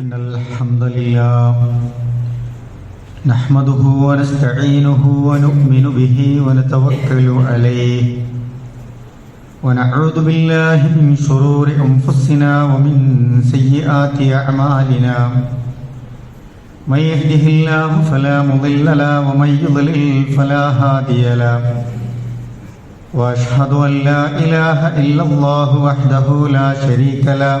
إن الحمد لله نحمده ونستعينه ونؤمن به ونتوكل عليه ونعوذ بالله من شرور أنفسنا ومن سيئات أعمالنا من يهده الله فلا مضل له ومن يضلل فلا هادي له واشهد ان لا اله الا الله وحده لا شريك له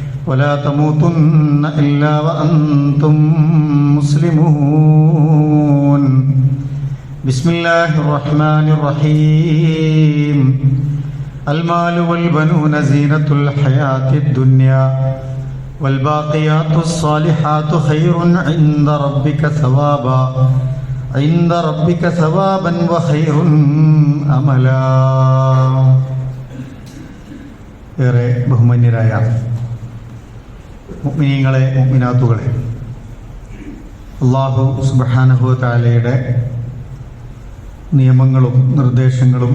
ولا تموتن إلا وأنتم مسلمون بسم الله الرحمن الرحيم المال والبنون زينة الحياة الدنيا والباقيات الصالحات خير عند ربك ثوابا عند ربك ثوابا وخير أملا ഏറെ ബഹുമാന്യരായ മുഗ്മിനീങ്ങളെ മുഗ്മിനാത്തുകളെ അള്ളാഹു സുബഹാനഹു താലയുടെ നിയമങ്ങളും നിർദ്ദേശങ്ങളും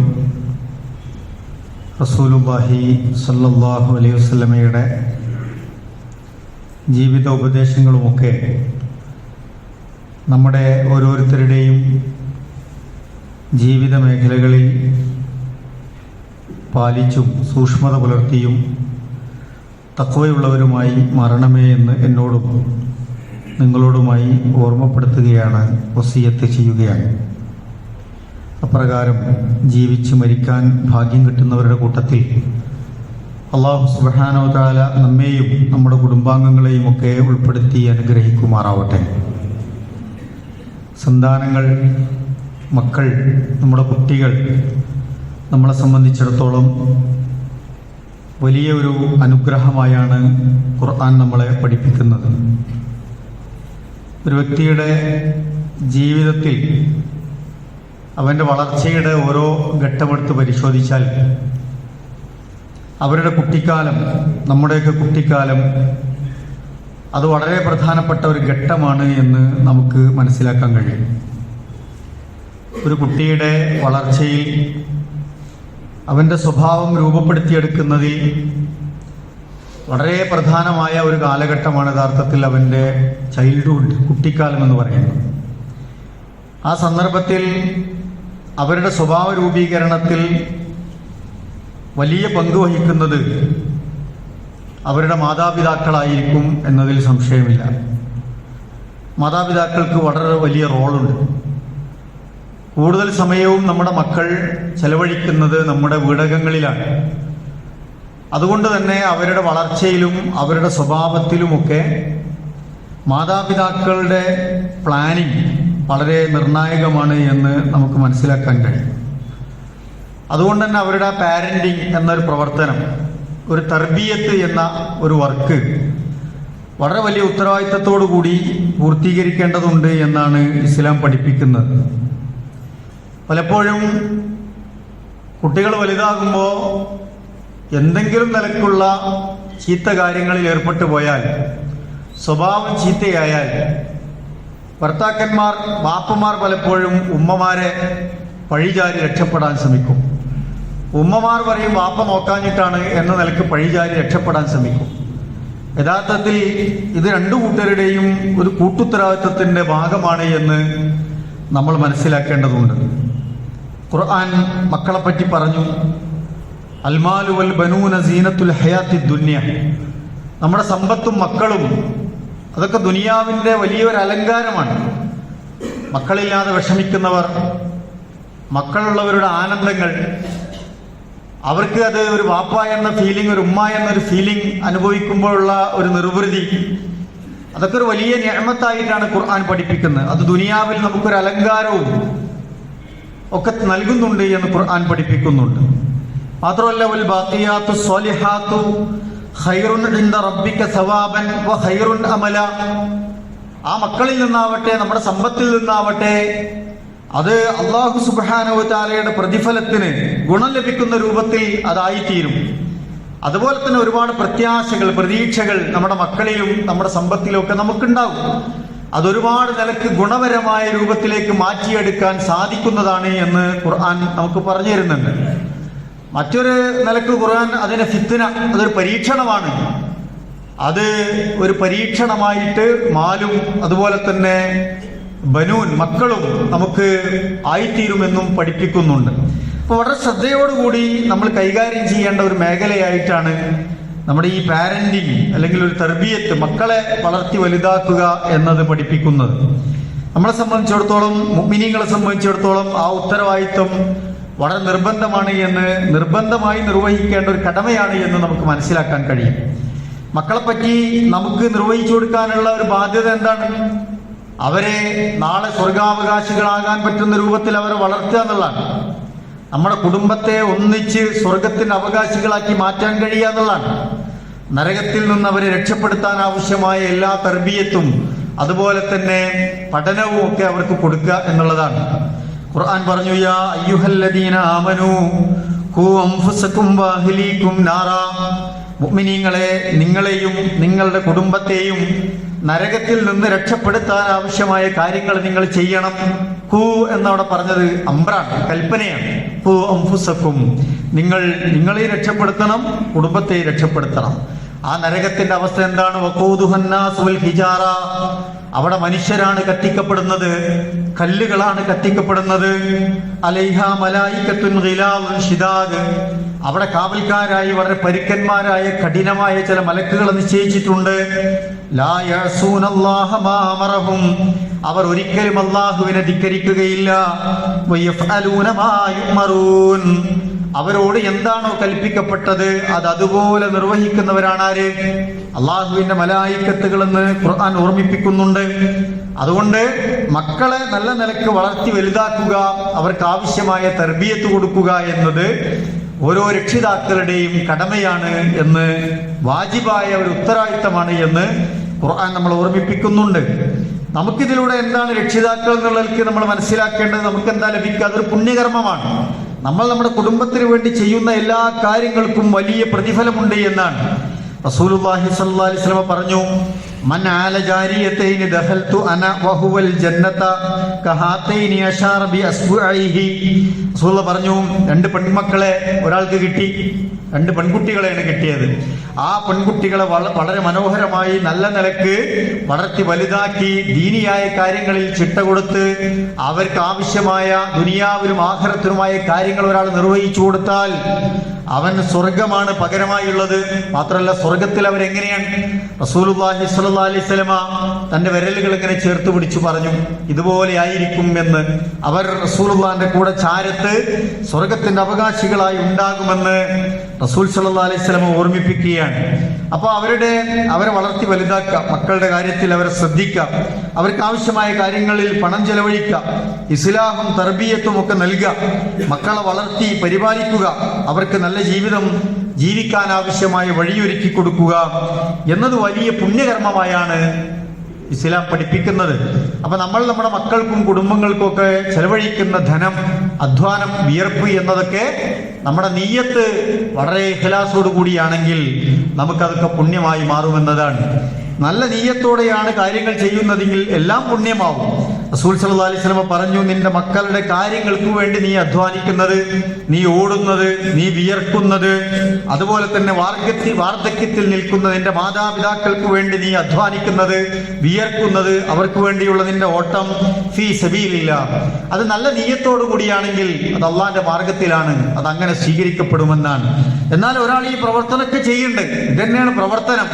റസൂലുബാഹി സല്ലാഹു അലൈഹി വസ്ലമയുടെ ജീവിത ഉപദേശങ്ങളുമൊക്കെ നമ്മുടെ ഓരോരുത്തരുടെയും ജീവിത മേഖലകളിൽ പാലിച്ചും സൂക്ഷ്മത പുലർത്തിയും തക്കവയുള്ളവരുമായി മരണമേ എന്ന് എന്നോടും നിങ്ങളോടുമായി ഓർമ്മപ്പെടുത്തുകയാണ് വസീയത്ത് ചെയ്യുകയാണ്. അപ്രകാരം ജീവിച്ച് മരിക്കാൻ ഭാഗ്യം കിട്ടുന്നവരുടെ കൂട്ടത്തിൽ അള്ളാഹു സുബാനോ താല നമ്മെയും നമ്മുടെ കുടുംബാംഗങ്ങളെയും ഒക്കെ ഉൾപ്പെടുത്തി അനുഗ്രഹിക്കുമാറാവട്ടെ. സന്താനങ്ങൾ മക്കൾ നമ്മുടെ കുട്ടികൾ നമ്മളെ സംബന്ധിച്ചിടത്തോളം വലിയ ഒരു അനുഗ്രഹമായാണ് ഖുർആൻ നമ്മളെ പഠിപ്പിക്കുന്നത്. ഒരു വ്യക്തിയുടെ ജീവിതത്തിൽ അവന്റെ വളർച്ചയുടെ ഓരോ ഘട്ടമെടുത്ത് പരിശോധിച്ചാൽ അവരുടെ കുട്ടിക്കാലം നമ്മുടെയൊക്കെ കുട്ടിക്കാലം അത് വളരെ പ്രധാനപ്പെട്ട ഒരു ഘട്ടമാണ് എന്ന് നമുക്ക് മനസ്സിലാക്കാൻ കഴിയും. ഒരു കുട്ടിയുടെ വളർച്ചയിൽ അവന്റെ സ്വഭാവം രൂപപ്പെടുത്തിയെടുക്കുന്നതിൽ വളരെ പ്രധാനമായ ഒരു കാലഘട്ടമാണ് യഥാർത്ഥത്തിൽ അവന്റെ ചൈൽഡ്ഹുഡ് കുട്ടിക്കാലം എന്ന് പറയുന്നത്. ആ സന്ദർഭത്തിൽ അവരുടെ സ്വഭാവ രൂപീകരണത്തിൽ വലിയ പങ്ക് വഹിക്കുന്നത് അവരുടെ മാതാപിതാക്കളായിരിക്കും എന്നതിൽ സംശയമില്ല. മാതാപിതാക്കൾക്ക് വളരെ വലിയ റോളുണ്ട്. കൂടുതൽ സമയവും നമ്മുടെ മക്കൾ ചെലവഴിക്കുന്നത് നമ്മുടെ വീടകങ്ങളിലാണ്. അതുകൊണ്ട് തന്നെ അവരുടെ വളർച്ചയിലും അവരുടെ സ്വഭാവത്തിലുമൊക്കെ മാതാപിതാക്കളുടെ പ്ലാനിങ് വളരെ നിർണായകമാണ് എന്ന് നമുക്ക് മനസ്സിലാക്കാൻ കഴിയും. അതുകൊണ്ട് തന്നെ അവരുടെ പാരന്റിങ് എന്നൊരു പ്രവർത്തനം ഒരു തർബീയത്ത് എന്ന ഒരു വർക്ക് വളരെ വലിയ ഉത്തരവാദിത്തത്തോടു കൂടി പൂർത്തീകരിക്കേണ്ടതുണ്ട് എന്നാണ് ഇസ്ലാം പഠിപ്പിക്കുന്നത്. പലപ്പോഴും കുട്ടികൾ വലുതാകുമ്പോൾ എന്തെങ്കിലും നിലക്കുള്ള ചീത്ത കാര്യങ്ങളിൽ ഏർപ്പെട്ടു പോയാൽ സ്വഭാവം ചീത്തയായാൽ ഭർത്താക്കന്മാർ ബാപ്പമാർ പലപ്പോഴും ഉമ്മമാരെ പഴിചാരി രക്ഷപ്പെടാൻ ശ്രമിക്കും. ഉമ്മമാർ പറയും വാപ്പ നോക്കാഞ്ഞിട്ടാണ് എന്ന നിലയ്ക്ക് പഴിചാരി രക്ഷപ്പെടാൻ ശ്രമിക്കും. യഥാർത്ഥത്തിൽ ഇത് രണ്ടു കൂട്ടരുടെയും ഒരു കൂട്ടുത്തരവാദിത്വത്തിന്റെ ഭാഗമാണ് എന്ന് നമ്മൾ മനസ്സിലാക്കേണ്ടതുണ്ട്. ഖുർആൻ മക്കളെ പറ്റി പറഞ്ഞു. അൽമാലു വൽ ബനൂന സീനത്തുൽ ഹയാത്തി ദുന്യ. നമ്മുടെ സമ്പത്തും മക്കളും അതൊക്കെ ദുനിയാവിന്റെ വലിയൊരു അലങ്കാരമാണ്. മക്കളില്ലാതെ വിഷമിക്കുന്നവർ മക്കളുള്ളവരുടെ ആനന്ദങ്ങൾ അവർക്ക് അത് ഒരു വാപ്പ എന്ന ഫീലിംഗ് ഒരു ഉമ്മ എന്നൊരു ഫീലിംഗ് അനുഭവിക്കുമ്പോഴുള്ള ഒരു നിർവൃതി. അതൊക്കെ ഒരു വലിയ ഞാമത്തായിട്ടാണ് ഖുർആൻ പഠിപ്പിക്കുന്നത്. അത് ദുനിയാവിൽ നമുക്കൊരു അലങ്കാരവും ഒക്കെ നൽകുന്നുണ്ട് എന്ന് ഖുർആൻ പഠിപ്പിക്കുന്നുണ്ട്. മാത്രമല്ല ഉൽ ബാക്കിയാത്തു സ്വാലിഹാത്തു സവാബൻ വ അമല. ആ മക്കളിൽ നിന്നാവട്ടെ നമ്മുടെ സമ്പത്തിൽ നിന്നാവട്ടെ അത് അള്ളാഹു താലയുടെ പ്രതിഫലത്തിന് ഗുണം ലഭിക്കുന്ന രൂപത്തിൽ അതായിത്തീരും. അതുപോലെ തന്നെ ഒരുപാട് പ്രത്യാശകൾ പ്രതീക്ഷകൾ നമ്മുടെ മക്കളിലും നമ്മുടെ സമ്പത്തിലും ഒക്കെ നമുക്കുണ്ടാവും. അതൊരുപാട് നിലയ്ക്ക് ഗുണപരമായ രൂപത്തിലേക്ക് മാറ്റിയെടുക്കാൻ സാധിക്കുന്നതാണ് എന്ന് ഖുർആൻ നമുക്ക് പറഞ്ഞു തരുന്നുണ്ട് മറ്റൊരു നിലയ്ക്ക് ഖുർആൻ അതിനെ ഫിത്തിന അതൊരു പരീക്ഷണമാണ്. അത് ഒരു പരീക്ഷണമായിട്ട് മാലും അതുപോലെ തന്നെ ബനൂൻ മക്കളും നമുക്ക് ആയിത്തീരുമെന്നും പഠിപ്പിക്കുന്നുണ്ട്. അപ്പോൾ വളരെ ശ്രദ്ധയോടുകൂടി നമ്മൾ കൈകാര്യം ചെയ്യേണ്ട ഒരു മേഖലയായിട്ടാണ് നമ്മുടെ ഈ പാരന്റിങ് അല്ലെങ്കിൽ ഒരു തർബീയത്ത് മക്കളെ വളർത്തി വലുതാക്കുക എന്നത് പഠിപ്പിക്കുന്നത്. നമ്മളെ സംബന്ധിച്ചിടത്തോളം മിനിങ്ങളെ സംബന്ധിച്ചിടത്തോളം ആ ഉത്തരവാദിത്വം വളരെ നിർബന്ധമാണ് എന്ന് നിർബന്ധമായി നിർവഹിക്കേണ്ട ഒരു കടമയാണ് എന്ന് നമുക്ക് മനസ്സിലാക്കാൻ കഴിയും. മക്കളെ പറ്റി നമുക്ക് നിർവഹിച്ചു കൊടുക്കാനുള്ള ഒരു ബാധ്യത എന്താണ്? അവരെ നാളെ സ്വർഗാവകാശികളാകാൻ പറ്റുന്ന രൂപത്തിൽ അവരെ വളർത്തുക എന്നുള്ളതാണ്. നമ്മുടെ കുടുംബത്തെ ഒന്നിച്ച് സ്വർഗത്തിന് അവകാശികളാക്കി മാറ്റാൻ കഴിയുക നരകത്തിൽ നിന്ന് അവരെ രക്ഷപ്പെടുത്താൻ ആവശ്യമായ എല്ലാ തർബീയത്തും അതുപോലെ തന്നെ പഠനവും ഒക്കെ അവർക്ക് കൊടുക്കുക എന്നുള്ളതാണ്. ഖുർആൻ പറഞ്ഞു യാ അയ്യുഹല്ലദീന ആമനു മുഅ്മിനീങ്ങളെ നിങ്ങളെയും നിങ്ങളുടെ കുടുംബത്തെയും നരകത്തിൽ നിന്ന് രക്ഷപ്പെടുത്താൻ ആവശ്യമായ കാര്യങ്ങൾ നിങ്ങൾ ചെയ്യണം. കു എന്നവിടെ പറഞ്ഞത് അമ്പ്രാണ് കൽപ്പനയാണ്. നിങ്ങൾ നിങ്ങളെ രക്ഷപ്പെടുത്തണം കുടുംബത്തെ രക്ഷപ്പെടുത്തണം. ആ നരകത്തിന്റെ അവസ്ഥ എന്താണ്? ഹിജാറ. അവിടെ മനുഷ്യരാണ് കത്തിക്കപ്പെടുന്നത്. കല്ലുകളാണ് കത്തിക്കപ്പെടുന്നത്. അലൈഹ മലായിക്കത്തുൻ ഷിദാഗ് അവിടെ കാവൽക്കാരായി വളരെ പരുക്കന്മാരായ കഠിനമായ ചില മലക്കുകൾ നിശ്ചയിച്ചിട്ടുണ്ട്. അവർ ഒരിക്കലും അള്ളാഹുവിനെ ധിക്കരിക്കുകയില്ല. അവരോട് എന്താണോ കൽപ്പിക്കപ്പെട്ടത് അത് അതുപോലെ നിർവഹിക്കുന്നവരാണ് ആര്? അള്ളാഹുവിന്റെ മലായിക്കത്തുകൾ എന്ന് ഖുർആൻ ഓർമ്മിപ്പിക്കുന്നുണ്ട്. അതുകൊണ്ട് മക്കളെ നല്ല നിലയ്ക്ക് വളർത്തി വലുതാക്കുക അവർക്ക് ആവശ്യമായ തർബീയത്ത് കൊടുക്കുക എന്നത് ഓരോ രക്ഷിതാക്കളുടെയും കടമയാണ് എന്ന് വാജിബായ ഒരു ഉത്തരവാദിത്തമാണ് എന്ന് ഖുർആൻ നമ്മൾ ഓർമ്മിപ്പിക്കുന്നുണ്ട്. നമുക്കിതിലൂടെ എന്താണ് രക്ഷിതാക്കൾ എന്നുള്ളതിലേക്ക് നമ്മൾ മനസ്സിലാക്കേണ്ടത്? നമുക്ക് എന്താ ലഭിക്കുക? അതൊരു പുണ്യകർമ്മമാണ്. നമ്മൾ നമ്മുടെ കുടുംബത്തിന് വേണ്ടി ചെയ്യുന്ന എല്ലാ കാര്യങ്ങൾക്കും വലിയ പ്രതിഫലമുണ്ട് എന്നാണ്. റസൂലുള്ളാഹി സ്വല്ലല്ലാഹി അലൈഹി പറഞ്ഞു പറഞ്ഞു രണ്ട് പെൺമക്കളെ ഒരാൾക്ക് കിട്ടി രണ്ട് പെൺകുട്ടികളെയാണ് കിട്ടിയത്. ആ പെൺകുട്ടികളെ വളരെ മനോഹരമായി നല്ല നിലയ്ക്ക് വളർത്തി വലുതാക്കി ദീനിയായ കാര്യങ്ങളിൽ ചിട്ട കൊടുത്ത് അവർക്ക് ആവശ്യമായ ദുനിയാവിലും ആഹാരത്തിനുമായ കാര്യങ്ങൾ ഒരാൾ നിർവഹിച്ചു കൊടുത്താൽ അവൻ സ്വർഗമാണ് പകരമായുള്ളത്. മാത്രമല്ല സ്വർഗത്തിൽ അവരെങ്ങനെയാണ്? റസൂലുള്ളാഹി സ്വല്ലല്ലാഹി അലൈഹി വസല്ലമ തന്റെ വിരലുകൾ ഇങ്ങനെ ചേർത്ത് പിടിച്ചു പറഞ്ഞു ഇതുപോലെ ആയിരിക്കും എന്ന്. അവർ റസൂലുല്ലാന്റെ കൂടെ ചാരത്ത് സ്വർഗത്തിന്റെ അവകാശികളായി ഉണ്ടാകുമെന്ന് റസൂൽ സല്ലാ അലൈഹി സ്വലമ ഓർമ്മിപ്പിക്കുകയാണ്. അപ്പോൾ അവരുടെ അവരെ വളർത്തി വലുതാക്കാം മക്കളുടെ കാര്യത്തിൽ അവരെ ശ്രദ്ധിക്കാം അവർക്ക് ആവശ്യമായ കാര്യങ്ങളിൽ പണം ചെലവഴിക്കാം ഇസ്ലാഹും തർബീയത്തും ഒക്കെ നൽകുക മക്കളെ വളർത്തി പരിപാലിക്കുക അവർക്ക് നല്ല ജീവിതം ജീവിക്കാൻ ആവശ്യമായ വഴിയൊരുക്കി കൊടുക്കുക എന്നത് വലിയ പുണ്യകർമ്മമായാണ് ഇസ്ലാം പഠിപ്പിക്കുന്നത്. അപ്പൊ നമ്മൾ നമ്മുടെ മക്കൾക്കും കുടുംബങ്ങൾക്കും ഒക്കെ ചെലവഴിക്കുന്ന ധനം അധ്വാനം വിയർപ്പ് എന്നതൊക്കെ നമ്മുടെ നീയത്ത് വളരെ കൂടിയാണെങ്കിൽ നമുക്കതൊക്കെ പുണ്യമായി മാറുമെന്നതാണ്. നല്ല നീയത്തോടെയാണ് കാര്യങ്ങൾ ചെയ്യുന്നതെങ്കിൽ എല്ലാം പുണ്യമാവും. റസൂൽ സല്ലല്ലാഹു അലൈഹി വസല്ലം പറഞ്ഞു നിന്റെ മക്കളുടെ കാര്യങ്ങൾക്ക് വേണ്ടി നീ അധ്വാനിക്കുന്നത് നീ ഓടുന്നത് നീ വിയർക്കുന്നത് അതുപോലെ തന്നെ വാർദ്ധക്യ വാർദ്ധക്യത്തിൽ നിൽക്കുന്ന നിന്റെ മാതാപിതാക്കൾക്ക് വേണ്ടി നീ അധ്വാനിക്കുന്നത് വിയർക്കുന്നത് അവർക്ക് വേണ്ടിയുള്ള നിന്റെ ഓട്ടം ഫീ സബീലില്ല. അത് നല്ല നീയത്തോടു കൂടിയാണെങ്കിൽ അത് അള്ളാന്റെ മാർഗത്തിലാണ് അത് അങ്ങനെ സ്വീകരിക്കപ്പെടുമെന്നാണ്. എന്നാൽ ഒരാൾ ഈ പ്രവർത്തനമൊക്കെ ചെയ്യുന്നുണ്ട്. ഇതന്നെയാണ് പ്രവർത്തനം.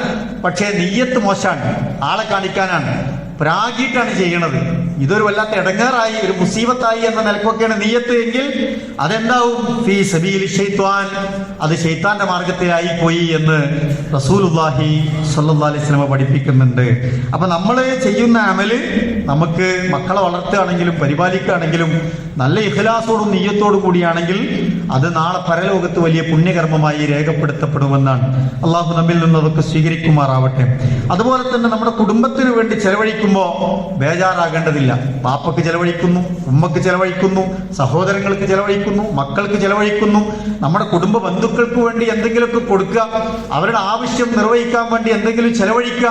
പക്ഷേ നീയത്ത് മോശമാണ്. ആളെ കാണിക്കാനാണ്. പ്രാഗിയിട്ടാണ് ചെയ്യണത്. ഇതൊരു വല്ലാത്ത ഇടങ്ങാറായി ഒരു മുസീബത്തായി എന്ന നിലക്കൊക്കെയാണ് നീയത്ത് എങ്കിൽ അതെന്താവും? ഫീ സബീൽ ഷെയ്ത്വാൻ അത് ഷെയ്ത്താന്റെ മാർഗത്തിലായി പോയി എന്ന് റസൂലുല്ലാഹി അലൈഹി വസല്ലം പഠിപ്പിക്കുന്നുണ്ട്. അപ്പൊ നമ്മൾ ചെയ്യുന്ന അമൽ നമുക്ക് മക്കളെ വളർത്തുകയാണെങ്കിലും പരിപാലിക്കുകയാണെങ്കിലും നല്ല ഇഖലാസോടും നീയത്തോടും കൂടിയാണെങ്കിൽ അത് നാളെ പരലോകത്ത് വലിയ പുണ്യകർമ്മമായി രേഖപ്പെടുത്തപ്പെടുമെന്നാണ്. അള്ളാഹു നമ്മിൽ നിന്ന് അതൊക്കെ സ്വീകരിക്കുമാറാവട്ടെ. അതുപോലെ തന്നെ നമ്മുടെ കുടുംബത്തിന് വേണ്ടി ചെലവഴിക്കുമ്പോൾ ബേജാറാകേണ്ടതില്ല. പാപ്പക്ക് ചെലവഴിക്കുന്നു ഉമ്മക്ക് ചെലവഴിക്കുന്നു സഹോദരങ്ങൾക്ക് ചെലവഴിക്കുന്നു മക്കൾക്ക് ചെലവഴിക്കുന്നു. നമ്മുടെ കുടുംബ ബന്ധുക്കൾക്ക് വേണ്ടി എന്തെങ്കിലുമൊക്കെ കൊടുക്കുക അവരുടെ ആവശ്യം നിർവഹിക്കാൻ വേണ്ടി എന്തെങ്കിലും ചെലവഴിക്കുക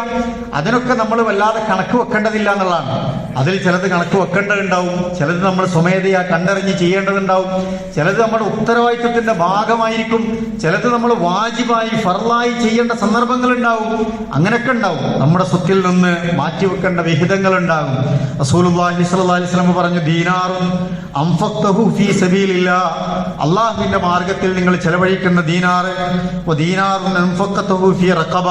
അതിനൊക്കെ നമ്മൾ വല്ലാതെ കണക്ക് വെക്കേണ്ടതില്ല എന്നുള്ളതാണ്. അതിൽ ചിലത് കണക്ക് വെക്കേണ്ടതുണ്ടാവും ചിലത് നമ്മൾ സ്വമേധയാ കണ്ടറിഞ്ഞ് ചെയ്യേണ്ടതുണ്ടാവും ചിലത് നമ്മുടെ ഉത്തരവാദിത്വത്തിന്റെ ഭാഗമായിരിക്കും ചിലത് നമ്മൾ വാജിബായി ഫറലായി ചെയ്യേണ്ട സന്ദർഭങ്ങൾ ഉണ്ടാവും അങ്ങനെയൊക്കെ ഉണ്ടാവും. നമ്മുടെ സ്വത്തിൽ നിന്ന് മാറ്റിവെക്കേണ്ട വിഹിതങ്ങൾ ഉണ്ടാകും റസൂലുള്ളാഹി സ്വല്ലല്ലാഹി അലൈഹി വസല്ലം പറഞ്ഞു ദീനാറും ഫീ അള്ളാഹുവിന്റെ മാർഗത്തിൽ നിങ്ങൾ ചെലവഴിക്കുന്ന ദീനാറ് ദീനാറും ഫീ റഖബ.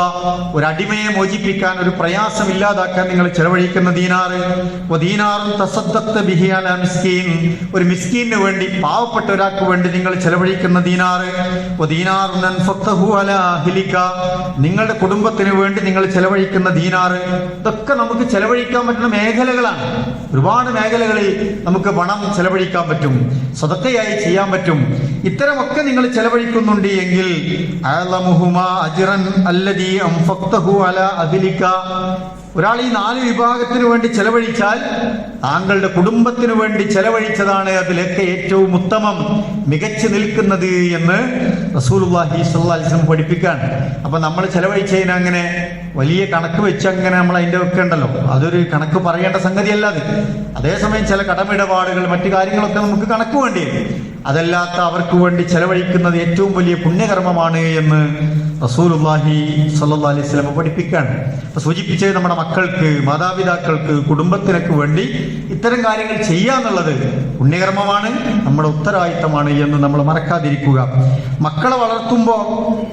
ഒരു അടിമയെ മോചിപ്പിക്കാൻ ഒരു പ്രയാസം ഇല്ലാതാക്കാൻ നിങ്ങൾ ചെലവഴിക്കുന്ന ദീനാറ്. ഒരു മിസ്കീനു വേണ്ടി പാവപ്പെട്ട ഒരാൾക്ക് വേണ്ടി നിങ്ങൾ ചെലവഴിക്കുന്ന ദീനാറ്. നിങ്ങളുടെ കുടുംബത്തിന് വേണ്ടി നിങ്ങൾ ചെലവഴിക്കുന്ന ദീനാറ്. ഇതൊക്കെ നമുക്ക് ചെലവഴിക്കാൻ പറ്റുന്ന മേഖലകളാണ്. ഒരുപാട് മേഖലകളിൽ നമുക്ക് പണം ചെലവഴിക്കാൻ പറ്റും. സ്വതക്കയായി ചെയ്യാൻ പറ്റും. ഇത്തരമൊക്കെ നിങ്ങൾ ചെലവഴിക്കുന്നുണ്ട് എങ്കിൽ അജ്റൻ അല്ലദീ ഒരാൾ ഈ നാല് വിഭാഗത്തിന് വേണ്ടി ചെലവഴിച്ചാൽ താങ്കളുടെ കുടുംബത്തിന് വേണ്ടി ചെലവഴിച്ചതാണ് അതിലൊക്കെ ഏറ്റവും ഉത്തമം മികച്ചു നിൽക്കുന്നത് എന്ന് റസൂലുള്ളാഹി സ്വല്ലാസ്ലം പഠിപ്പിക്കാണ് അപ്പൊ നമ്മൾ ചെലവഴിച്ചതിന് അങ്ങനെ വലിയ കണക്ക് വെച്ച് അങ്ങനെ നമ്മൾ അതിന്റെ ഒക്കെ ഉണ്ടല്ലോ. അതൊരു കണക്ക് പറയേണ്ട സംഗതിയല്ല അത്. അതേസമയം ചില കടമിടപാടുകൾ മറ്റു കാര്യങ്ങളൊക്കെ നമുക്ക് കണക്ക് വേണ്ടി. അതല്ലാത്ത അവർക്ക് വേണ്ടി ചെലവഴിക്കുന്നത് ഏറ്റവും വലിയ പുണ്യകർമ്മമാണ് എന്ന് റസൂലുള്ളാഹി സ്വല്ലല്ലാഹി അലൈഹി വസല്ലം പഠിപ്പിക്കുകയാണ്. അപ്പൊ സൂചിപ്പിച്ചത് നമ്മുടെ മക്കൾക്ക് മാതാപിതാക്കൾക്ക് കുടുംബത്തിനൊക്കെ വേണ്ടി ഇത്തരം കാര്യങ്ങൾ ചെയ്യാന്നുള്ളത് പുണ്യകർമ്മമാണ് നമ്മുടെ ഉത്തരവാദിത്തമാണ് എന്ന് നമ്മൾ മറക്കാതിരിക്കുക. മക്കളെ വളർത്തുമ്പോൾ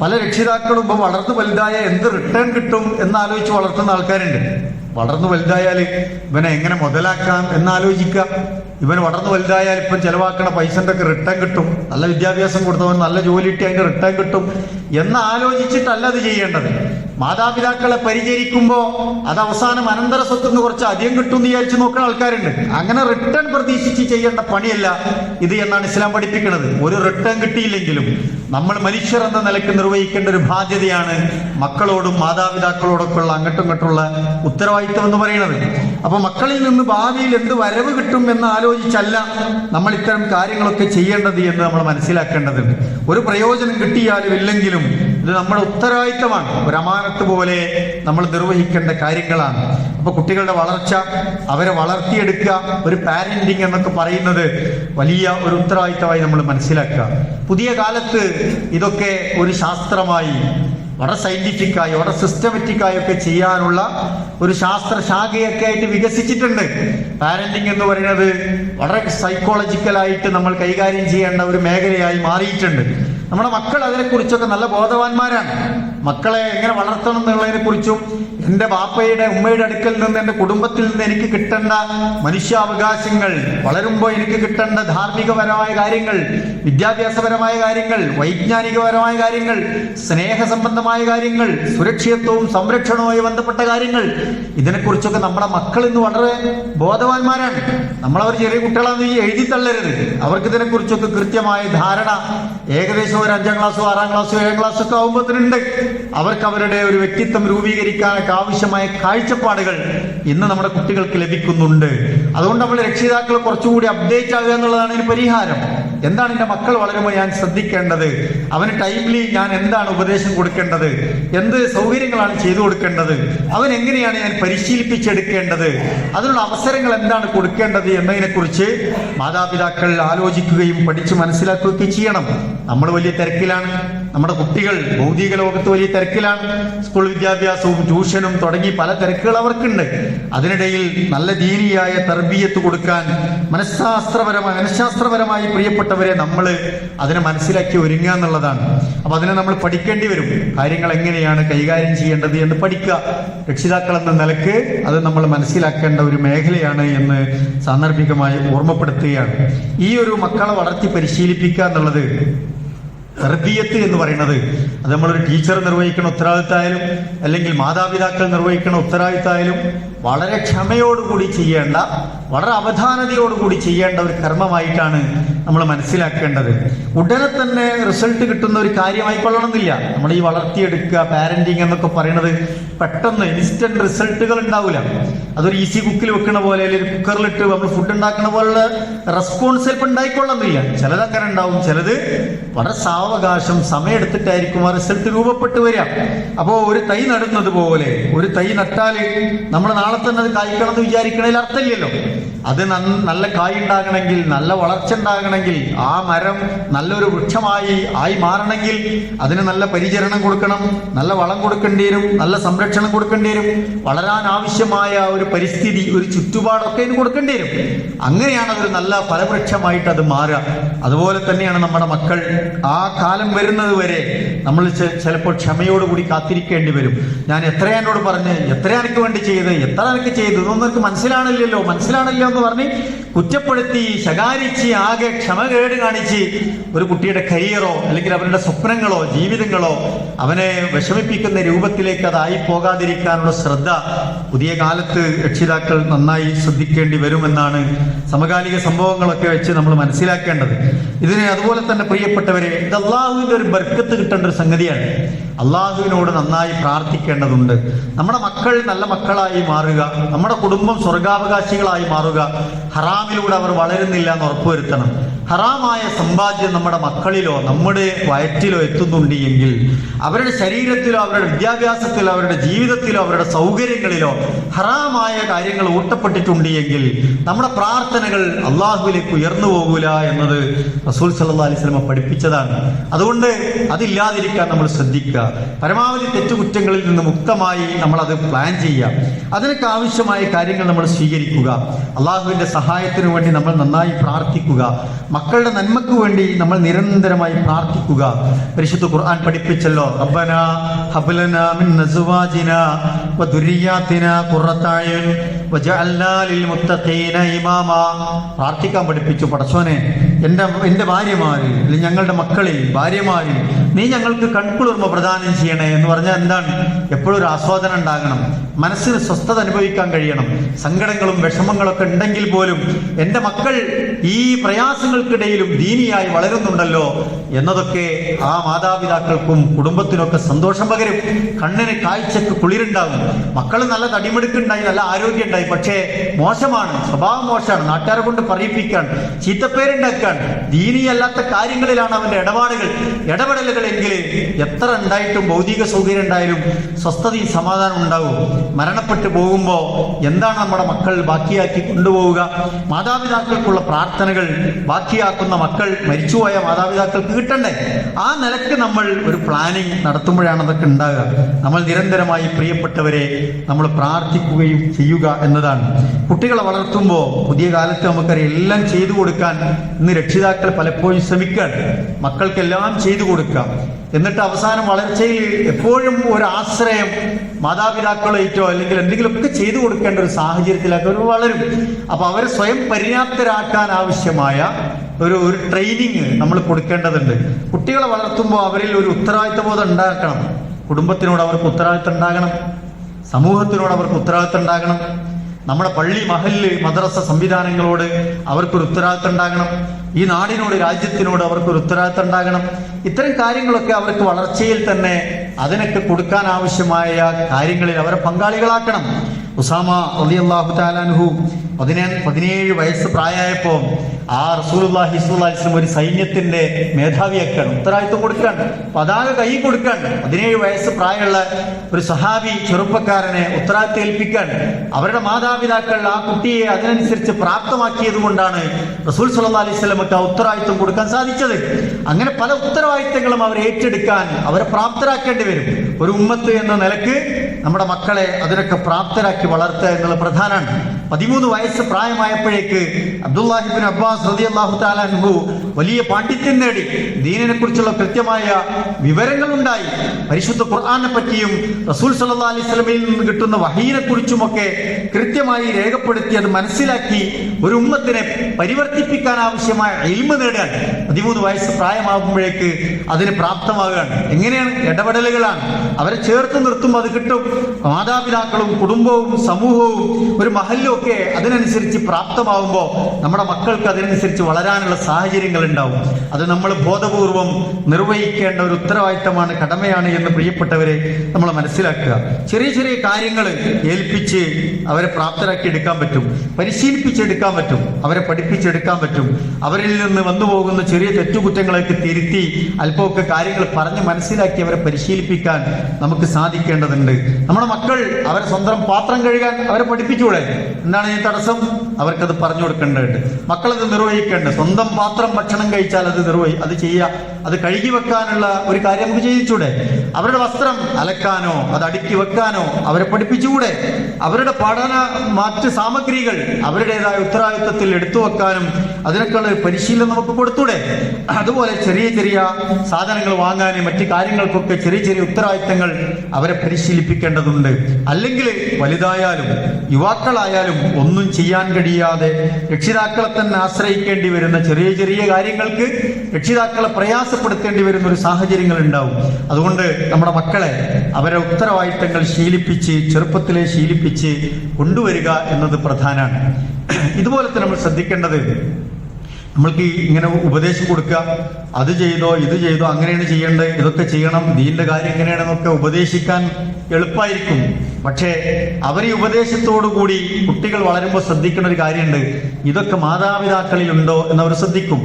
പല രക്ഷിതാക്കളും ഇപ്പോൾ വളർന്നു വലുതായ എന്ത് റിട്ടേൺ കിട്ടും എന്നാലോചിച്ച് വളർത്തുന്ന ആൾക്കാരുണ്ട്. വളർന്നു വലുതായാൽ ഇവനെ എങ്ങനെ മുതലാക്കാം എന്നാലോചിക്കുക. ഇവൻ വളർന്നു വലുതായാൽ ഇപ്പം ചെലവാക്കണ ഒക്കെ റിട്ടേൺ കിട്ടും. നല്ല വിദ്യാഭ്യാസം കൊടുത്തവൻ നല്ല ജോലി ഇട്ടി അതിന്റെ റിട്ടേൺ കിട്ടും. എന്ന് ആലോചിച്ചിട്ടല്ല അത് ചെയ്യേണ്ടത്. മാതാപിതാക്കളെ പരിചരിക്കുമ്പോൾ അത് അവസാനം അനന്തര സ്വത്തുനിന്ന് കുറച്ച് അധികം കിട്ടും എന്ന് വിചാരിച്ച് നോക്കുന്ന ആൾക്കാരുണ്ട്. അങ്ങനെ റിട്ടേൺ പ്രതീക്ഷിച്ച് ചെയ്യേണ്ട പണിയല്ല ഇത് എന്നാണ് ഇസ്ലാം പഠിപ്പിക്കുന്നത് ഒരു റിട്ടേൺ കിട്ടിയില്ലെങ്കിലും നമ്മൾ മനുഷ്യർ എന്ന നിലയ്ക്ക് നിർവഹിക്കേണ്ട ഒരു ബാധ്യതയാണ് മക്കളോടും മാതാപിതാക്കളോടൊക്കെ ഉള്ള അങ്ങോട്ടും ഇങ്ങോട്ടുള്ള ഉത്തരവാദിത്വം എന്ന് പറയുന്നത്. അപ്പൊ മക്കളിൽ നിന്ന് ഭാവിയിൽ എന്ത് വരവ് കിട്ടും എന്ന് ആലോചിച്ചല്ല നമ്മൾ ഇത്തരം കാര്യങ്ങളൊക്കെ ചെയ്യേണ്ടത് എന്ന് നമ്മൾ മനസ്സിലാക്കേണ്ടതുണ്ട്. ഒരു പ്രയോജനം കിട്ടിയാലും ഇല്ലെങ്കിലും ഇത് നമ്മുടെ ഉത്തരവാദിത്തമാണ് ഒരു അമാനത്ത് പോലെ നമ്മൾ നിർവഹിക്കേണ്ട കാര്യങ്ങളാണ്. അപ്പൊ കുട്ടികളുടെ വളർച്ച അവരെ വളർത്തിയെടുക്കുക ഒരു പാരന്റിങ് എന്നൊക്കെ പറയുന്നത് വലിയ ഒരു ഉത്തരവാദിത്തമായി നമ്മൾ മനസ്സിലാക്കുക. പുതിയ കാലത്ത് ഇതൊക്കെ ഒരു ശാസ്ത്രമായി വളരെ സയന്റിഫിക്കായി വളരെ സിസ്റ്റമാറ്റിക്കായി ഒക്കെ ചെയ്യാനുള്ള ഒരു ശാസ്ത്ര ശാഖയൊക്കെ ആയിട്ട് വികസിച്ചിട്ടുണ്ട്. പാരന്റിങ് എന്ന് പറയുന്നത് വളരെ സൈക്കോളജിക്കലായിട്ട് നമ്മൾ കൈകാര്യം ചെയ്യേണ്ട ഒരു മേഖലയായി മാറിയിട്ടുണ്ട്. നമ്മുടെ മക്കൾ അതിനെക്കുറിച്ചൊക്കെ നല്ല ബോധവാന്മാരാണ്. മക്കളെ എങ്ങനെ വളർത്തണം എന്നുള്ളതിനെ കുറിച്ചും എന്റെ ബാപ്പയുടെ ഉമ്മയുടെ അടുക്കൽ നിന്ന് എന്റെ കുടുംബത്തിൽ നിന്ന് എനിക്ക് കിട്ടേണ്ട മനുഷ്യാവകാശങ്ങൾ വളരുമ്പോൾ എനിക്ക് കിട്ടേണ്ട ധാർമ്മികപരമായ കാര്യങ്ങൾ വിദ്യാഭ്യാസപരമായ കാര്യങ്ങൾ വൈജ്ഞാനികപരമായ കാര്യങ്ങൾ സ്നേഹസംബന്ധമായ കാര്യങ്ങൾ സുരക്ഷിതത്വവും സംരക്ഷണവുമായി ബന്ധപ്പെട്ട കാര്യങ്ങൾ ഇതിനെക്കുറിച്ചൊക്കെ നമ്മുടെ മക്കൾ ഇന്ന് വളരെ ബോധവാന്മാരാണ്. നമ്മളവർ ചെറിയ കുട്ടികളാണെന്ന് ഈ എഴുതി തള്ളരുത്. അവർക്ക് ഇതിനെക്കുറിച്ചൊക്കെ കൃത്യമായ ധാരണ ഏകദേശം ഒരു അഞ്ചാം ക്ലാസ്സോ ആറാം ക്ലാസ്സോ ഏഴാം ക്ലാസ്സോ ഒക്കെ ആകുമ്പോഴത്തേനുണ്ട് അവർക്ക് അവരുടെ ഒരു വ്യക്തിത്വം രൂപീകരിക്കാനൊക്കെ ആവശ്യമായ കാഴ്ചപ്പാടുകൾ ഇന്ന് നമ്മുടെ കുട്ടികൾക്ക് ലഭിക്കുന്നുണ്ട്. അതുകൊണ്ട് നമ്മൾ രക്ഷിതാക്കൾ കുറച്ചുകൂടി അപ്ഡേറ്റ് ആകുക എന്നുള്ളതാണ് ഇതിന് പരിഹാരം. എന്താണ് എന്റെ മക്കൾ വളരുമ്പോൾ ഞാൻ ശ്രദ്ധിക്കേണ്ടത്? അവന് ടൈംലി ഞാൻ എന്താണ് ഉപദേശം കൊടുക്കേണ്ടത്? എന്ത് സൗകര്യങ്ങളാണ് ചെയ്തു കൊടുക്കേണ്ടത്? അവൻ എങ്ങനെയാണ് ഞാൻ പരിശീലിപ്പിച്ചെടുക്കേണ്ടത്? അതിനുള്ള അവസരങ്ങൾ എന്താണ് കൊടുക്കേണ്ടത് എന്നതിനെക്കുറിച്ച് മാതാപിതാക്കൾ ആലോചിക്കുകയും പഠിച്ച് മനസ്സിലാക്കുകയൊക്കെ ചെയ്യണം. നമ്മൾ വലിയ തിരക്കിലാണ്. നമ്മുടെ കുട്ടികൾ ഭൗതിക ലോകത്ത് വലിയ തിരക്കിലാണ്. സ്കൂൾ വിദ്യാഭ്യാസവും ട്യൂഷനും തുടങ്ങി പല തിരക്കുകൾ അവർക്കുണ്ട്. അതിനിടയിൽ നല്ല ദീനിയായ തർബീയത്ത് കൊടുക്കാൻ മനഃശാസ്ത്രപരമായി മനഃശാസ്ത്രപരമായി പ്രിയപ്പെട്ടവരെ നമ്മൾ അതിനെ മനസ്സിലാക്കി ഒരുങ്ങുക എന്നുള്ളതാണ്. അപ്പൊ അതിനെ നമ്മൾ പഠിക്കേണ്ടി വരും. കാര്യങ്ങൾ എങ്ങനെയാണ് കൈകാര്യം ചെയ്യേണ്ടത് എന്ന് പഠിക്കുക. രക്ഷിതാക്കൾ എന്ന നിലയ്ക്ക് അത് നമ്മൾ മനസ്സിലാക്കേണ്ട ഒരു മേഖലയാണ് എന്ന് സാന്ദർഭികമായി ഓർമ്മപ്പെടുത്തുകയാണ്. ഈ ഒരു മക്കളെ വളർത്തി പരിശീലിപ്പിക്കുക എന്നുള്ളത് തർബീയത്ത് എന്ന് പറയുന്നത്. അത് നമ്മളൊരു ടീച്ചർ നിർവഹിക്കുന്ന ഉത്തരവാദിത്തമായാലും അല്ലെങ്കിൽ മാതാപിതാക്കൾ നിർവഹിക്കുന്ന ഉത്തരവാദിത്തമായാലും വളരെ ക്ഷമയോടുകൂടി ചെയ്യേണ്ട വളരെ അവധാനതയോടുകൂടി ചെയ്യേണ്ട ഒരു കർമ്മമായിട്ടാണ് നമ്മൾ മനസ്സിലാക്കേണ്ടത്. ഉടനെ തന്നെ റിസൾട്ട് കിട്ടുന്ന ഒരു കാര്യമായിക്കൊള്ളണമെന്നില്ല. നമ്മൾ ഈ വളർത്തിയെടുക്കുക പാരന്റിങ് എന്നൊക്കെ പറയുന്നത് പെട്ടെന്ന് ഇൻസ്റ്റന്റ് റിസൾട്ടുകൾ ഉണ്ടാവില്ല അതൊരു ഈസി കുക്കിൽ വെക്കുന്ന പോലെ അല്ലെങ്കിൽ കുക്കറിലിട്ട് നമ്മൾ ഫുഡ് ഉണ്ടാക്കുന്ന പോലുള്ള റെസ്പോൺസ് ചിലപ്പോൾ ഉണ്ടായിക്കൊള്ളുന്നില്ല ചിലത് ഉണ്ടാവും. ചിലത് വളരെ സാവകാശം സമയമെടുത്തിട്ടായിരിക്കും ആ റിസൾട്ട് രൂപപ്പെട്ടു വരിക. അപ്പോൾ ഒരു തൈ നടുന്നത് പോലെ ഒരു തൈ നട്ടാൽ നമ്മൾ നാളെ തന്നെ അത് കായ്ക്കണം എന്ന് വിചാരിക്കണതിൽ അർത്ഥമില്ലല്ലോ. അത് നല്ല കായ് ഉണ്ടാകണമെങ്കിൽ നല്ല വളർച്ച ഉണ്ടാകണമെങ്കിൽ ആ മരം നല്ലൊരു വൃക്ഷമായി ആയി മാറണമെങ്കിൽ അതിന് നല്ല പരിചരണം കൊടുക്കണം നല്ല വളം കൊടുക്കേണ്ടി വരും നല്ല സംരക്ഷണം കൊടുക്കേണ്ടി വരും വളരാൻ ആവശ്യമായ ഒരു പരിസ്ഥിതി ഒരു ചുറ്റുപാടൊക്കെ ഇതിന് കൊടുക്കേണ്ടി വരും. അങ്ങനെയാണ് അതൊരു നല്ല ഫലവൃക്ഷമായിട്ട് അത് മാറുക. അതുപോലെ തന്നെയാണ് നമ്മുടെ മക്കൾ. ആ കാലം വരുന്നത് വരെ നമ്മൾ ചിലപ്പോൾ ക്ഷമയോടുകൂടി കാത്തിരിക്കേണ്ടി വരും. ഞാൻ എത്രയാനോട് പറഞ്ഞ് എത്രയാനക്ക് വേണ്ടി ചെയ്ത് എത്ര എനിക്ക് ചെയ്തു ഇതൊന്നും എനിക്ക് മനസ്സിലാണില്ലല്ലോ. മനസ്സിലാണല്ലോ എന്ന് പറഞ്ഞ് കുറ്റപ്പെടുത്തി ശകാരിച്ച് ആകെ ക്ഷമകേട് കാണിച്ച് ഒരു കുട്ടിയുടെ കരിയറോ അല്ലെങ്കിൽ അവരുടെ സ്വപ്നങ്ങളോ ജീവിതങ്ങളോ അവനെ വിഷമിപ്പിക്കുന്ന രൂപത്തിലേക്ക് അതായി പോകാതിരിക്കാനുള്ള ശ്രദ്ധ പുതിയ കാലത്ത് രക്ഷിതാക്കൾ നന്നായി ശ്രദ്ധിക്കേണ്ടി വരുമെന്നാണ് സമകാലിക സംഭവങ്ങളൊക്കെ വെച്ച് നമ്മൾ മനസ്സിലാക്കേണ്ടത്. ഇതിനെ അതുപോലെ തന്നെ പ്രിയപ്പെട്ടവരെ ഇത് അള്ളാഹുവിന്റെ ഒരു ബർക്കത്ത് കിട്ടേണ്ട ഒരു സംഗതിയാണ്. അള്ളാഹുവിനോട് നന്നായി പ്രാർത്ഥിക്കേണ്ടതുണ്ട്. നമ്മുടെ മക്കൾ നല്ല മക്കളായി മാറുക നമ്മുടെ കുടുംബം സ്വർഗാവകാശികളായി മാറുക. ഹറാമിലൂടെ അവർ വളരുന്നില്ല എന്ന് ഉറപ്പുവരുത്തണം. ഹറാമായ സമ്പാദ്യം നമ്മുടെ മക്കളിലോ നമ്മുടെ വയറ്റിലോ എത്തുന്നുണ്ട് എങ്കിൽ അവരുടെ ശരീരത്തിലോ അവരുടെ വിദ്യാഭ്യാസത്തിലോ അവരുടെ ജീവിതത്തിലോ അവരുടെ സൗകര്യങ്ങളിലോ ഹറാമായ കാര്യങ്ങൾ ഊട്ടപ്പെട്ടിട്ടുണ്ട് എങ്കിൽ നമ്മുടെ പ്രാർത്ഥനകൾ അള്ളാഹുവിലേക്ക് ഉയർന്നു പോകൂല എന്നത് റസൂൽ സല്ലാ അലൈഹി സ്വലമ പഠിപ്പിച്ചതാണ്. അതുകൊണ്ട് അതില്ലാതിരിക്കാൻ നമ്മൾ ശ്രദ്ധിക്കുക. പരമാവധി തെറ്റുകുറ്റങ്ങളിൽ നിന്ന് മുക്തമായി നമ്മൾ അത് പ്ലാൻ ചെയ്യുക. അതിനൊക്കെ ആവശ്യമായ കാര്യങ്ങൾ നമ്മൾ സ്വീകരിക്കുക. അള്ളാഹുവിന്റെ സഹായത്തിനു വേണ്ടി നമ്മൾ നന്നായി പ്രാർത്ഥിക്കുക. മക്കളുടെ നന്മക്ക് വേണ്ടി നമ്മൾ നിരന്തരമായി പ്രാർത്ഥിക്കുക. പരിശുദ്ധ ഖുർആൻ പഠിപ്പിച്ചല്ലോ. റബ്ബന ഹബ്ലന മിൻ നസുവാജിന വ മുത്തഖീന ഇമാമ പ്രാർത്ഥിക്കാൻ പഠിപ്പിച്ചു പടച്ചോനെ. എന്റെ എന്റെ ഭാര്യമാരിൽ അല്ലെങ്കിൽ ഞങ്ങളുടെ മക്കളിൽ ഭാര്യമാരിൽ നീ ഞങ്ങൾക്ക് കൺകുളിർമ പ്രദാനം ചെയ്യണേ എന്ന് പറഞ്ഞാൽ എന്താണ്? എപ്പോഴും ഒരു ആസ്വാദനം ഉണ്ടാകണം. മനസ്സിന് സ്വസ്ഥത അനുഭവിക്കാൻ കഴിയണം. സങ്കടങ്ങളും വിഷമങ്ങളൊക്കെ ഉണ്ടെങ്കിൽ പോലും എന്റെ മക്കൾ ഈ പ്രയാസങ്ങൾക്കിടയിലും ദീനിയായി വളരുന്നുണ്ടല്ലോ എന്നതൊക്കെ ആ മാതാപിതാക്കൾക്കും കുടുംബത്തിനൊക്കെ സന്തോഷം പകരും. കണ്ണിന് കാഴ്ചക്ക് കുളിരുണ്ടാകും. മക്കൾ നല്ല തടിമെടുക്കുണ്ടായി നല്ല ആരോഗ്യം ഉണ്ടായി. പക്ഷേ മോശമാണ് സ്വഭാവം മോശമാണ്. നാട്ടുകാരെ കൊണ്ട് പറയിപ്പിക്കാൻ ചീത്തപ്പേരുണ്ടാക്കാൻ ദീനിയല്ലാത്ത കാര്യങ്ങളിലാണ് അവന്റെ ഇടപാടുകൾ. ഇടപെടലുകൾ എങ്കിൽ എത്ര ഉണ്ടായിട്ടും ഭൗതിക സൗകര്യം ഉണ്ടായാലും സ്വസ്ഥതയും സമാധാനം ഉണ്ടാവും. മരണപ്പെട്ടു പോകുമ്പോൾ എന്താണ് നമ്മുടെ മക്കൾ ബാക്കിയാക്കി കൊണ്ടുപോവുക? മാതാപിതാക്കൾക്കുള്ള പ്രാർത്ഥനകൾ ബാക്കിയാക്കുന്ന മക്കൾ മരിച്ചുപോയ മാതാപിതാക്കൾക്ക് കിട്ടണ്ടേ? ആ നിലയ്ക്ക് നമ്മൾ ഒരു പ്ലാനിങ് നടത്തുമ്പോഴാണ് അതൊക്കെ ഉണ്ടാകുക. നമ്മൾ നിരന്തരമായി പ്രിയപ്പെട്ടവരെ നമ്മൾ പ്രാർത്ഥിക്കുകയും ചെയ്യുക എന്നതാണ്. കുട്ടികളെ വളർത്തുമ്പോൾ പുതിയ കാലത്ത് നമുക്കറിയാം എല്ലാം ചെയ്തു കൊടുക്കാൻ ഇന്ന് രക്ഷിതാക്കൾ പലപ്പോഴും ശ്രമിക്കുകയാണ് മക്കൾക്കെല്ലാം ചെയ്തു കൊടുക്കാം. എന്നിട്ട് അവസാനം വളർച്ചയിൽ എപ്പോഴും ഒരു ആശ്രയം മാതാപിതാക്കളേറ്റോ അല്ലെങ്കിൽ എന്തെങ്കിലുമൊക്കെ ചെയ്തു കൊടുക്കേണ്ട ഒരു സാഹചര്യത്തിലൊക്കെ അവർ വളരും. അപ്പൊ അവരെ സ്വയം പര്യാപ്തരാക്കാൻ ആവശ്യമായ ഒരു ഒരു ട്രെയിനിങ് നമ്മൾ കൊടുക്കേണ്ടതുണ്ട്. കുട്ടികളെ വളർത്തുമ്പോൾ അവരിൽ ഒരു ഉത്തരവാദിത്ത ബോധം ഉണ്ടാക്കണം. കുടുംബത്തിനോട് അവർക്ക് ഉത്തരവാദിത്തം ഉണ്ടാകണം. സമൂഹത്തിനോട് അവർക്ക് ഉത്തരവാദിത്തം ഉണ്ടാകണം. നമ്മുടെ പള്ളി മഹല്ല് മദ്രസ സംവിധാനങ്ങളോട് അവർക്കൊരു ഉത്തരവാദിത്തം ഉണ്ടാകണം ഈ നാടിനോട് രാജ്യത്തിനോട് അവർക്കൊരു ഉത്തരവാദിത്തം ഉണ്ടാകണം ഇത്തരം കാര്യങ്ങളൊക്കെ അവർക്ക് വളർച്ചയിൽ തന്നെ അതിനൊക്കെ കൊടുക്കാൻ ആവശ്യമായ കാര്യങ്ങളിൽ അവരെ പങ്കാളികളാക്കണം. ഉസാമ റളിയല്ലാഹു താലാൻഹു പതിനേ പതിനേഴ് വയസ്സ് പ്രായമായപ്പോൾ ആ അലൈഹി വസല്ലം ഒരു സൈന്യത്തിന്റെ മേധാവിയാക്കാണ് ഉത്തരവാദിത്വം കൊടുക്കാണ് പതാക കൈ കൊടുക്കാണ് പതിനേഴ് വയസ്സ് പ്രായമുള്ള ഒരു സഹാബി ചെറുപ്പക്കാരനെ ഉത്തരവാദിത്വം ഏൽപ്പിക്കാൻ അവരുടെ മാതാപിതാക്കൾ ആ കുട്ടിയെ അതിനനുസരിച്ച് പ്രാപ്തമാക്കിയത് കൊണ്ടാണ് റസൂൽ സ്വല്ലല്ലാഹി അലൈഹി വസല്ലം ആ ഉത്തരവാദിത്വം കൊടുക്കാൻ സാധിച്ചത്. അങ്ങനെ പല ഉത്തരവാദിത്തങ്ങളും അവർ ഏറ്റെടുക്കാൻ അവരെ പ്രാപ്തരാക്കേണ്ടി വരും. ഒരു ഉമ്മത്ത് എന്ന നിലയ്ക്ക് നമ്മുടെ മക്കളെ അതിനൊക്കെ പ്രാപ്തരാക്കി വളർത്തുക എന്നുള്ളത് പ്രധാനമാണ് പതിമൂന്ന് വയസ്സ് പ്രായമായപ്പോഴേക്ക് അബ്ദുല്ലാഹിബിൻ അബ്ബാസ് റതി അള്ളാഹു താലാൻഹു വലിയ പാണ്ഡിത്യം നേടി. ദീനിനെ കുറിച്ചുള്ള കൃത്യമായ വിവരങ്ങൾ ഉണ്ടായി പരിശുദ്ധ ഖുർആാനെ പറ്റിയും റസൂൽ സല്ലാ അലൈഹി സ്വലമയിൽ നിന്ന് കിട്ടുന്ന വഹീനെ കുറിച്ചുമൊക്കെ കൃത്യമായി രേഖപ്പെടുത്തി അത് മനസ്സിലാക്കി ഒരു ഉമ്മത്തിനെ പരിവർത്തിപ്പിക്കാൻ ആവശ്യമായ എൽമ നേടുകയാണ് പതിമൂന്ന് വയസ്സ് പ്രായമാകുമ്പോഴേക്ക് അതിന് പ്രാപ്തമാകുകയാണ് എങ്ങനെയാണ്? ഇടപെടലുകളാണ്. അവരെ ചേർത്ത് നിർത്തുമ്പോൾ അത് കിട്ടും. മാതാപിതാക്കളും കുടുംബവും സമൂഹവും ഒരു മഹല്ലും ഒക്കെ അതിനനുസരിച്ച് പ്രാപ്തമാവുമ്പോൾ നമ്മുടെ മക്കൾക്ക് അതിനനുസരിച്ച് വളരാനുള്ള സാഹചര്യങ്ങൾ ഉണ്ടാവും. അത് നമ്മൾ ബോധപൂർവം നിർവഹിക്കേണ്ട ഒരു ഉത്തരവാദിത്തമാണ് കടമയാണ് എന്ന് പ്രിയപ്പെട്ടവരെ നമ്മൾ മനസ്സിലാക്കുക. ചെറിയ ചെറിയ കാര്യങ്ങൾ ഏൽപ്പിച്ച് അവരെ പ്രാപ്തരാക്കി എടുക്കാൻ പറ്റും. പരിശീലിപ്പിച്ചെടുക്കാൻ പറ്റും. അവരെ പഠിപ്പിച്ചെടുക്കാൻ പറ്റും. അവരിൽ നിന്ന് വന്നു പോകുന്ന ചെറിയ തെറ്റുകുറ്റങ്ങളൊക്കെ തിരുത്തി അല്പമൊക്കെ കാര്യങ്ങൾ പറഞ്ഞ് മനസ്സിലാക്കി അവരെ പരിശീലിപ്പിക്കാൻ നമുക്ക് സാധിക്കേണ്ടതുണ്ട്. നമ്മുടെ മക്കൾ അവരെ സ്വന്തം പാത്രം കഴുകാൻ അവരെ പഠിപ്പിച്ചുകൂടെ? എന്താണ് ഈ തടസ്സം? അവർക്കത് പറഞ്ഞു കൊടുക്കേണ്ടതുണ്ട്. മക്കളത് നിർവഹിക്കേണ്ടത്. സ്വന്തം പാത്രം ഭക്ഷണം കഴിച്ചാൽ അത് നിർവഹി അത് ചെയ്യുക. അത് കഴുകി വെക്കാനുള്ള ഒരു കാര്യം നമുക്ക് ചെയ്യിച്ചൂടെ അവരുടെ വസ്ത്രം അലക്കാനോ അത് അടുക്കി വെക്കാനോ അവരെ പഠിപ്പിച്ചുകൂടെ? അവരുടെ പഠന മറ്റ് സാമഗ്രികൾ അവരുടേതായ ഉത്തരവാദിത്വത്തിൽ എടുത്തു വെക്കാനും അതിനൊക്കെയുള്ള ഒരു പരിശീലനം നമുക്ക് കൊടുത്തൂടെ? അതുപോലെ ചെറിയ ചെറിയ സാധനങ്ങൾ വാങ്ങാനും മറ്റ് കാര്യങ്ങൾക്കൊക്കെ ചെറിയ ചെറിയ ഉത്തരവാദിത്തങ്ങൾ അവരെ പരിശീലിപ്പിക്കേണ്ടതുണ്ട്. അല്ലെങ്കിൽ വലുതായാലും യുവാക്കളായാലും ഒന്നും ചെയ്യാൻ കഴിയാതെ രക്ഷിതാക്കളെ തന്നെ ആശ്രയിക്കേണ്ടി വരുന്ന ചെറിയ ചെറിയ കാര്യങ്ങൾക്ക് രക്ഷിതാക്കളെ പ്രയാസപ്പെടുത്തേണ്ടി വരുന്ന ഒരു സാഹചര്യങ്ങൾ ഉണ്ടാവും അതുകൊണ്ട് നമ്മുടെ മക്കളെ അവരെ ഉത്തരവാദിത്തങ്ങൾ ശീലിപ്പിച്ച് ചെറുപ്പത്തിലെ ശീലിപ്പിച്ച് കൊണ്ടുവരിക എന്നത് പ്രധാനമാണ്. ഇതുപോലെ തന്നെ നമ്മൾ ശ്രദ്ധിക്കേണ്ടത് നമ്മൾക്ക് ഇങ്ങനെ ഉപദേശം കൊടുക്കുക അത് ചെയ്തോ ഇത് ചെയ്തോ അങ്ങനെയാണ് ചെയ്യേണ്ടത് ഇതൊക്കെ ചെയ്യണം ദീന്റെ കാര്യം എങ്ങനെയാണെന്നൊക്കെ ഉപദേശിക്കാൻ എളുപ്പമായിരിക്കും പക്ഷേ അവർ ഈ ഉപദേശത്തോടു കൂടി കുട്ടികൾ വളരുമ്പോൾ ശ്രദ്ധിക്കുന്ന ഒരു കാര്യമുണ്ട്. ഇതൊക്കെ മാതാപിതാക്കളിൽ ഉണ്ടോ എന്നവർ ശ്രദ്ധിക്കും.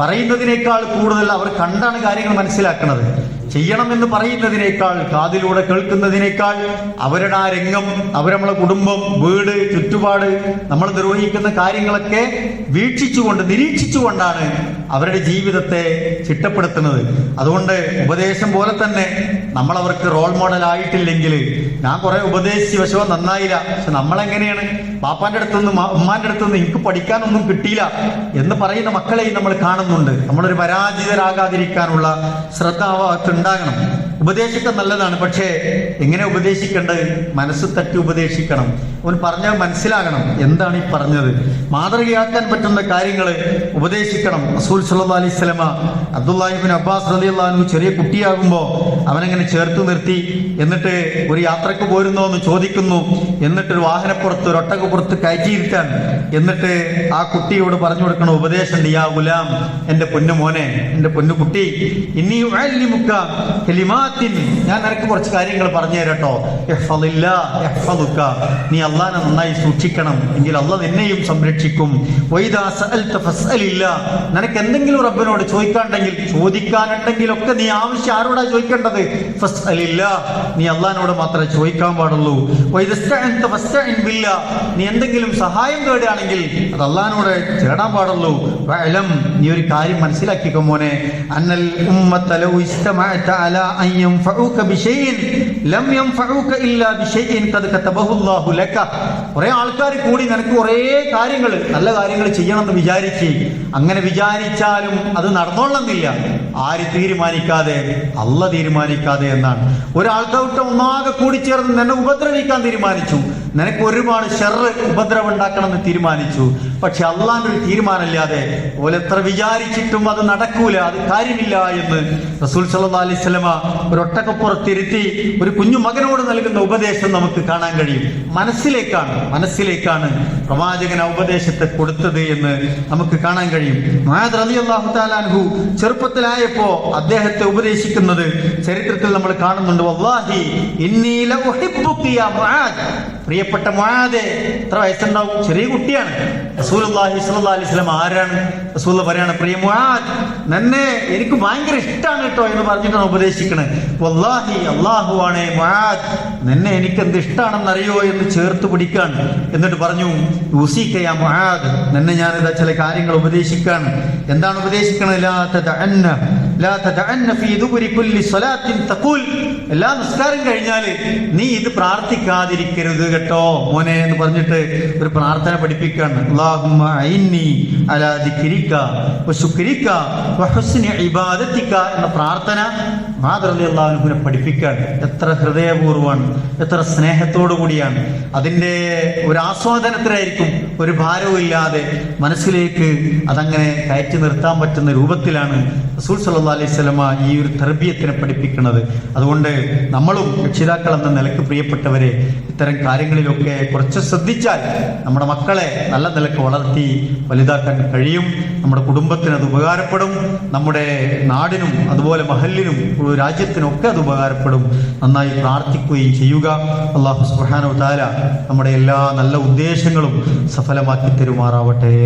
പറയുന്നതിനേക്കാൾ കൂടുതൽ അവർ കണ്ടാണ് കാര്യങ്ങൾ മനസ്സിലാക്കുന്നത്. ചെയ്യണമെന്ന് പറയുന്നതിനേക്കാൾ കാതിലൂടെ കേൾക്കുന്നതിനേക്കാൾ അവരുടെ ആ രംഗം അവർ നമ്മളെ കുടുംബം വീട് ചുറ്റുപാട് നമ്മൾ നിർവഹിക്കുന്ന കാര്യങ്ങളൊക്കെ വീക്ഷിച്ചുകൊണ്ട് നിരീക്ഷിച്ചുകൊണ്ടാണ് അവരുടെ ജീവിതത്തെ ചിട്ടപ്പെടുത്തുന്നത്. അതുകൊണ്ട് ഉപദേശം പോലെ തന്നെ നമ്മൾ അവർക്ക് റോൾ മോഡൽ ആയിട്ടില്ലെങ്കിൽ ഞാൻ കുറെ ഉപദേശിച്ച് വിഷമ നന്നായില്ല. പക്ഷെ നമ്മളെങ്ങനെയാണ്? പാപ്പാന്റെ അടുത്തുനിന്ന് ഉമ്മാന്റെ അടുത്തുനിന്ന് എനിക്ക് പഠിക്കാനൊന്നും കിട്ടിയില്ല എന്ന് പറയുന്ന മക്കളെയും നമ്മൾ കാണുന്നുണ്ട്. നമ്മളൊരു പരാജിതരാകാതിരിക്കാനുള്ള ശ്രദ്ധ ഉണ്ടാകണം. ഉപദേശിക്കാൻ നല്ലതാണ് പക്ഷേ എങ്ങനെ ഉപദേശിക്കേണ്ടത്? മനസ്സ് തട്ടി ഉപദേശിക്കണം. അവൻ പറഞ്ഞാൽ മനസ്സിലാകണം എന്താണ് ഈ പറഞ്ഞത്. മാതൃകയാക്കാൻ പറ്റുന്ന കാര്യങ്ങൾ ഉപദേശിക്കണം. റസൂൽ സുല്ലാ അലൈഹി സ്വലമ അബ്ദുല്ലാഹിബിൻ അബ്ബാസ് റളിയല്ലാഹു ചെറിയ കുട്ടിയാകുമ്പോൾ അവനങ്ങനെ ചേർത്ത് നിർത്തി എന്നിട്ട് ഒരു യാത്രയ്ക്ക് പോരുന്നോ എന്ന് ചോദിക്കുന്നു. എന്നിട്ട് ഒരു വാഹനപ്പുറത്ത് ഒരു ഒട്ടകപ്പുറത്ത് കയറ്റിയിരിക്കാൻ. എന്നിട്ട് ആ കുട്ടിയോട് പറഞ്ഞു കൊടുക്കണ ഉപദേശം യാ ഗുലാം എന്റെ പൊന്നു മോനെ എന്റെ പൊന്നു കുട്ടി ഇനി കലിമാത്തിൻ. ഞാൻ നിനക്ക് കുറച്ച് കാര്യങ്ങൾ പറഞ്ഞു തരട്ടോ യഹ്ഫളുക. നീ അള്ളാനെ നന്നായി സൂക്ഷിക്കണം. എങ്കിൽ അല്ല നിന്നെയും സംരക്ഷിക്കും. നിനക്ക് എന്തെങ്കിലും റബ്ബിനോട് ചോദിക്കാണ്ടെങ്കിൽ ചോദിക്കാനുണ്ടെങ്കിലൊക്കെ നീ ആവശ്യം ആരോടാ ചോദിക്കേണ്ടത്. നീ അള്ളഹാനോട് മാത്രമേ ചോദിക്കാൻ പാടുള്ളൂ. നീ എന്തെങ്കിലും സഹായം തേടുകയാണെങ്കിൽ അത് അള്ളഹാനോട് തേടാൻ പാടുള്ളൂ. വഅലം. നീ ഒരു കാര്യം മനസ്സിലാക്കിക്കോ മോനെ. അന്നൽ ലൗ ഇല്ലാ ലക. കുറേ ആൾക്കാർ കൂടി നിനക്ക് കുറേ കാര്യങ്ങൾ നല്ല കാര്യങ്ങൾ ചെയ്യണമെന്ന് വിചാരിച്ച് അങ്ങനെ വിചാരിച്ചാലും അത് നടന്നോളന്നില്ല ആര് തീരുമാനിക്കാതെ അല്ല തീരുമാനിക്കാതെ എന്നാണ്. ഒരാൾക്കൂട്ടം ഒന്നാകെ കൂടി ചേർന്ന് നിന്നെ ഉപദ്രവിക്കാൻ തീരുമാനിച്ചു. നിനക്ക് ഒരുപാട് ഷെറ് ഉപദ്രവം ഉണ്ടാക്കണമെന്ന് തീരുമാനിച്ചു. പക്ഷെ അള്ളാന്റെ ഒരു തീരുമാനമില്ലാതെ ഓലെ എത്ര വിചാരിച്ചിട്ടും അത് നടക്കൂല അത് കാര്യമില്ല എന്ന് റസൂൽ സല്ലാ അലൈഹി വസല്ലമ ഒരു ഒട്ടക്കപ്പുറത്തിരുത്തി ഒരു കുഞ്ഞു മകനോട് നൽകുന്ന ഉപദേശം നമുക്ക് കാണാൻ കഴിയും. മനസ്സിലേക്കാണ് മനസ്സിലേക്കാണ് പ്രവാചകൻ ആ ഉപദേശത്തെ കൊടുത്തത് എന്ന് നമുക്ക് കാണാൻ കഴിയും. മഹാദ് റളിയല്ലാഹു അള്ളാഹു താലാൻഹു ചെറുപ്പത്തിലായപ്പോ അദ്ദേഹത്തെ ഉപദേശിക്കുന്നത് ചരിത്രത്തിൽ നമ്മൾ കാണുന്നുണ്ട്. വല്ലാഹി പ്രിയപ്പെട്ട മുആദ് എത്ര വയസ്സുണ്ടാവും? ചെറിയ കുട്ടിയാണ്. റസൂലുള്ളാഹി സ്വല്ലല്ലാഹി അലൈഹി വസല്ലം ആരാണ്? റസൂൽ പറയാണ് പ്രിയ നിന്നെ എനിക്ക് ഭയങ്കര ഇഷ്ടമാണ് കേട്ടോ എന്ന് പറഞ്ഞിട്ടാണ് ഉപദേശിക്കുന്നത് വല്ലാഹി അള്ളാഹു ആണ് നിന്നെ എനിക്ക് എന്ത് ഇഷ്ടമാണെന്ന് അറിയോ എന്ന് ചേർത്ത് പിടിക്കാണ്. എന്നിട്ട് പറഞ്ഞു യൂസിക്കയാ മുആദ് നിന്നെ ഞാൻ ഇതാ ചില കാര്യങ്ങൾ ഉപദേശിക്കാണ്. എന്താണ് ഉപദേശിക്കണത്? ലാ ദുബരി കുല്ലി സ്വലാത്തിൻ എല്ലാ നിസ്കാരം കഴിഞ്ഞാൽ നീ ഇത് പ്രാർത്ഥിക്കാതിരിക്കരുത് കേട്ടോ മോനെ എന്ന് പറഞ്ഞിട്ട് ഒരു പ്രാർത്ഥന ഐന്നി അലാ എന്ന പ്രാർത്ഥന മാതൃഅള്ളാഹുവിനെ പഠിപ്പിക്കാൻ എത്ര ഹൃദയപൂർവമാണ് എത്ര സ്നേഹത്തോടു കൂടിയാണ് അതിന്റെ ഒരു ആസ്വാദനത്തിലായിരിക്കും ഒരു ഭാരവും ഇല്ലാതെ മനസ്സിലേക്ക് അതങ്ങനെ കയറ്റി നിർത്താൻ പറ്റുന്ന രൂപത്തിലാണ് റസൂൽ സല്ലാ അലൈഹി സ്വലമ ഈ ഒരു തെർബീയത്തിനെ പഠിപ്പിക്കുന്നത്. അതുകൊണ്ട് നമ്മളും രക്ഷിതാക്കൾ എന്ന നിലയ്ക്ക് പ്രിയപ്പെട്ടവരെ ഇത്തരം കാര്യങ്ങളിലൊക്കെ കുറച്ച് ശ്രദ്ധിച്ചാൽ നമ്മുടെ മക്കളെ നല്ല നിലയ്ക്ക് വളർത്തി വലുതാക്കാൻ കഴിയും. നമ്മുടെ കുടുംബത്തിന് അത് ഉപകാരപ്പെടും. നമ്മുടെ നാടിനും അതുപോലെ മഹലിനും രാജ്യത്തിനും ഒക്കെ അത് ഉപകാരപ്പെടും. നന്നായി പ്രാർത്ഥിക്കുകയും ചെയ്യുക. അള്ളാഹു സുഹാനോ താല നമ്മുടെ എല്ലാ നല്ല ഉദ്ദേശങ്ങളും സഫലമാക്കി തരുമാറാവട്ടെ.